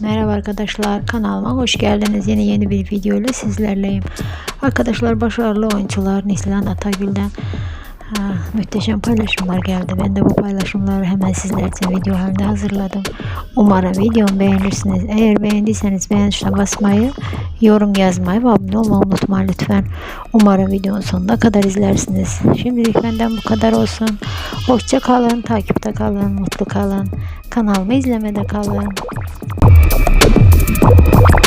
Merhaba arkadaşlar kanalıma hoş geldiniz. Yeni yeni bir video ile sizlerleyim. Arkadaşlar başarılı oyuncular Nislan Atagül'den ha, muhteşem paylaşımlar geldi. Ben de bu paylaşımları hemen sizler için video halinde hazırladım. Umarım videomu beğenirsiniz. Eğer beğendiyseniz beğen tuşuna basmayı, yorum yazmayı ve abone olmayı unutmayın lütfen. Umarım videonun sonuna kadar izlersiniz. Şimdilik benden bu kadar olsun. Hoşça kalın, takipte kalın, mutlu kalın. Kanalımı izlemede kalın. Bye.